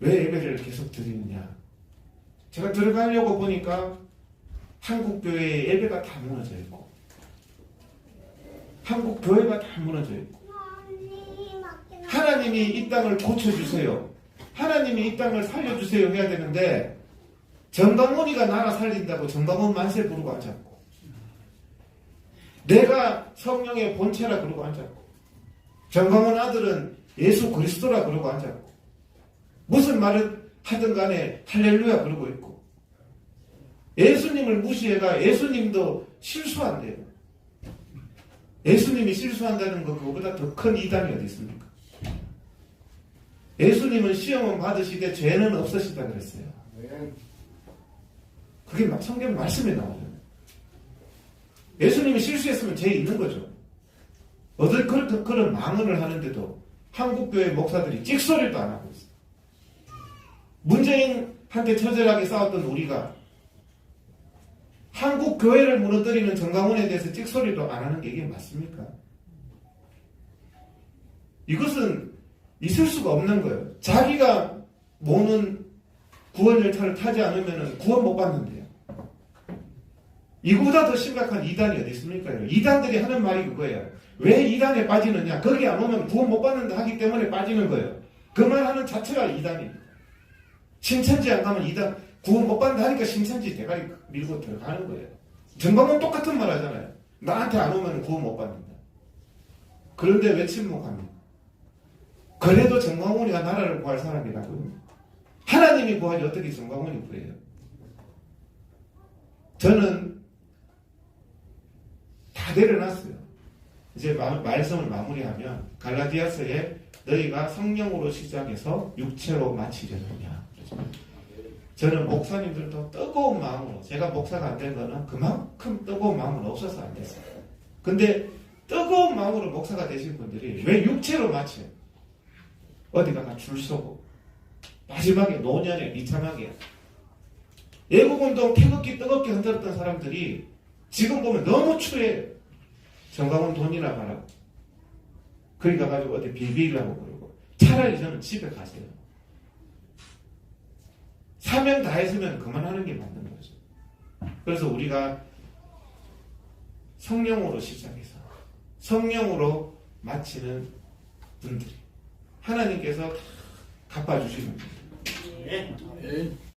왜 예배를 계속 드리느냐? 제가 들어가려고 보니까 한국 교회의 예배가 다 무너져 있고 한국 교회가 다 무너져 있고 하나님이 이 땅을 고쳐주세요. 하나님이 이 땅을 살려주세요 해야 되는데 정강원이가 나라 살린다고 정강원 만세 부르고 앉았고 내가 성령의 본체라 그러고 앉았고 정강원 아들은 예수 그리스도라 그러고 앉았고 무슨 말을 하든 간에 할렐루야 그러고 있고 예수님을 무시해가 예수님도 실수한대요. 예수님이 실수한다는 건 그거보다 더 큰 이단이 어디 있습니까? 예수님은 시험은 받으시되 죄는 없으시다 그랬어요. 그게 막 성경 말씀에 나와요. 예수님이 실수했으면 죄 있는 거죠. 어들 그런, 그런 망언을 하는데도 한국교회 목사들이 찍소리도 안 하고 있어요. 문재인한테 처절하게 싸웠던 우리가 한국 교회를 무너뜨리는 정강원에 대해서 찍소리도 안 하는 게 이게 맞습니까? 이것은 있을 수가 없는 거예요. 자기가 모는 구원 열차를 타지 않으면 구원 못 받는데요. 이거보다 더 심각한 이단이 어디 있습니까? 이단들이 하는 말이 그거예요. 왜 이단에 빠지느냐? 거기 안 오면 구원 못 받는다 하기 때문에 빠지는 거예요. 그 말 하는 자체가 이단입니다. 신천지 안 가면 이단 구원 못 받는다 하니까 신천지 대가리 밀고 들어가는 거예요. 정방은 똑같은 말 하잖아요. 나한테 안 오면 구원 못 받는다. 그런데 왜 침묵합니까? 그래도 정광훈이가 나라를 구할 사람이라고요. 하나님이 구하지 어떻게 정광훈이 구해요? 저는 다 내려놨어요. 이제 마- 말씀을 마무리하면 갈라디아서에 너희가 성령으로 시작해서 육체로 마치려느냐. 저는 목사님들도 뜨거운 마음으로 제가 목사가 안 된 거는 그만큼 뜨거운 마음은 없어서 안 됐어요. 근데 뜨거운 마음으로 목사가 되신 분들이 왜 육체로 마쳐요? 어디 가가 줄 서고 마지막에 노년에 비참하게 애국운동 태극기 뜨겁게 흔들었던 사람들이 지금 보면 너무 추해 정강원 돈이나 가라고 거기 가가지고 어디 비비려고 그러고 차라리 저는 집에 가세요 사명 다 했으면 그만하는 게 맞는 거죠. 그래서 우리가 성령으로 시작해서 성령으로 마치는 분들이 하나님께서 갚아주시는 분들. 네.